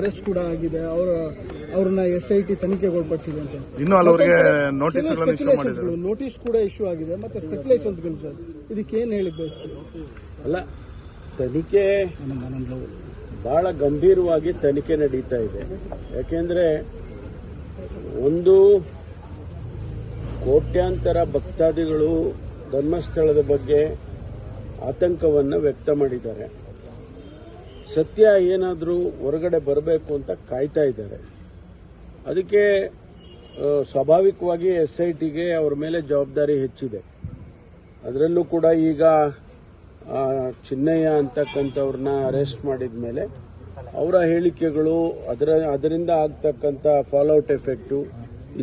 Arrest ಕೂಡ ಆಗಿದೆ. ಅವರ ಅವ್ರನ್ನ ಎಸ್ ಐ ಟಿ ತನಿಖೆಗೆ ಒಳಪಡಿಸಿದೆ ಅಂತ. ಇನ್ನು ಹಲವರಿಗೆ ನೋಟಿಸ್ಗಳನ್ನು ಇಶ್ಯೂ ಮಾಡಿದ್ದಾರೆ. ನೋಟಿಸ್ ಕೂಡ ಇಶ್ಯೂ ಆಗಿದೆ. ಮತ್ತೆ ಸ್ಪೆಕ್ಯುಲೇಷನ್ಸ್ ಸರ್ ಇದಕ್ಕೆ ಏನು ಹೇಳಿ ಬಯಸ್ತೀವಿ ಅಲ್ಲ ತನಿಖೆ ಬಹಳ ಗಂಭೀರವಾಗಿ ತನಿಖೆ ನಡೀತಾ ಇದೆ. ಯಾಕೆಂದ್ರೆ ಒಂದು ಕೋಟ್ಯಾಂತರ ಭಕ್ತಾದಿಗಳು ಧರ್ಮಸ್ಥಳದ ಬಗ್ಗೆ ಆತಂಕವನ್ನು ವ್ಯಕ್ತ ಮಾಡಿದ್ದಾರೆ. ಸತ್ಯ ಏನಾದರೂ ಹೊರಗಡೆ ಬರಬೇಕು ಅಂತ ಕಾಯ್ತಾ ಇದ್ದಾರೆ. ಅದಕ್ಕೆ ಸ್ವಾಭಾವಿಕವಾಗಿ ಎಸ್ ಐ ಟಿಗೆ ಅವ್ರ ಮೇಲೆ ಜವಾಬ್ದಾರಿ ಹೆಚ್ಚಿದೆ. ಅದರಲ್ಲೂ ಕೂಡ ಈಗ ಚಿನ್ನಯ್ಯ ಅಂತಕ್ಕಂಥವ್ರನ್ನ ಅರೆಸ್ಟ್ ಮಾಡಿದ ಮೇಲೆ ಅವರ ಹೇಳಿಕೆಗಳು ಅದರ, ಅದರಿಂದ ಆಗ್ತಕ್ಕಂಥ ಫಾಲೋಔಟ್ ಎಫೆಕ್ಟು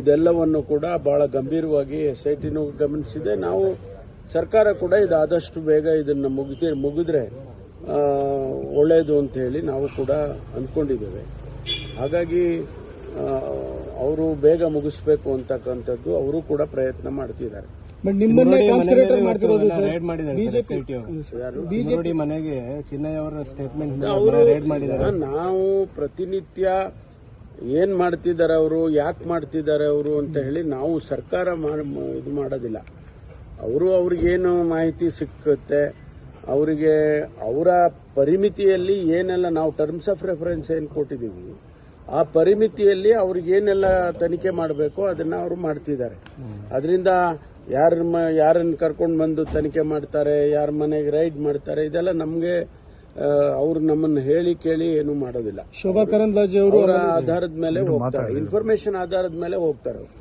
ಇದೆಲ್ಲವನ್ನು ಕೂಡ ಬಹಳ ಗಂಭೀರವಾಗಿ ಎಸ್ ಐ ಟಿನೂ ಗಮನಿಸಿದೆ. ನಾವು ಸರ್ಕಾರ ಕೂಡ ಇದಾದಷ್ಟು ಬೇಗ ಇದನ್ನು ಮುಗಿದ ಮುಗಿದ್ರೆ ಒಳ್ಳೆಯದು ಅಂತ ಹೇಳಿ ನಾವು ಕೂಡ ಅಂದ್ಕೊಂಡಿದ್ದೇವೆ ಹಾಗಾಗಿ ಅವರು ಬೇಗ ಮುಗಿಸ್ಬೇಕು ಅಂತಕ್ಕಂಥದ್ದು ಅವರು ಕೂಡ ಪ್ರಯತ್ನ ಮಾಡ್ತಿದ್ದಾರೆ. ಬಟ್ ನಿಮ್ಮನ್ನೇ ಕಾನ್ಸ್ಪಿರೇಟರ್ ಮಾಡ್ತಿರೋದು ಸರ್ ರೇಡ್ ಬಿಜೆಪಿ ನೋಡಿ ಮನೆಗೆ ಚಿನ್ನಯ್ಯ ಅವರ ಸ್ಟೇಟ್ಮೆಂಟ್ ನಾವು ಪ್ರತಿನಿತ್ಯ ಏನ್ ಮಾಡ್ತಿದ್ದಾರೆ ಅವರು ಯಾಕೆ ಮಾಡ್ತಿದ್ದಾರೆ ಅವರು ಅಂತ ಹೇಳಿ ನಾವು ಸರ್ಕಾರ ಮಾಡ್- ಇದು ಮಾಡೋದಿಲ್ಲ. ಅವರು ಅವ್ರಿಗೇನು ಮಾಹಿತಿ ಸಿಕ್ಕುತ್ತೆ ಅವರಿಗೆ ಅವರ ಪರಿಮಿತಿಯಲ್ಲಿ ಏನೆಲ್ಲ ನಾವು ಟರ್ಮ್ಸ್ ಆಫ್ ರೆಫರೆನ್ಸ್ ಏನು ಕೊಟ್ಟಿದ್ದೀವಿ ಆ ಪರಿಮಿತಿಯಲ್ಲಿ ಅವ್ರಿಗೆ ಏನೆಲ್ಲ ತನಿಖೆ ಮಾಡಬೇಕು ಅದನ್ನ ಅವರು ಮಾಡ್ತಿದ್ದಾರೆ. ಅದರಿಂದ ಯಾರ ಯಾರನ್ನ ಕರ್ಕೊಂಡು ಬಂದು ತನಿಖೆ ಮಾಡ್ತಾರೆ ಯಾರ ಮನೆಗೆ ರೈಡ್ ಮಾಡ್ತಾರೆ ಇದೆಲ್ಲ ನಮಗೆ ಅವ್ರು ನಮ್ಮನ್ನು ಹೇಳಿ ಕೇಳಿ ಏನು ಮಾಡೋದಿಲ್ಲ. ಶೋಭಾ ಕರಂದ್ಲಾಜೆ ಅವರು ಅವರ ಆಧಾರದ ಮೇಲೆ ಹೋಗ್ತಾರೆ. ಇನ್ಫಾರ್ಮೇಶನ್ ಆಧಾರದ ಮೇಲೆ ಹೋಗ್ತಾರೆ ಅವ್ರು.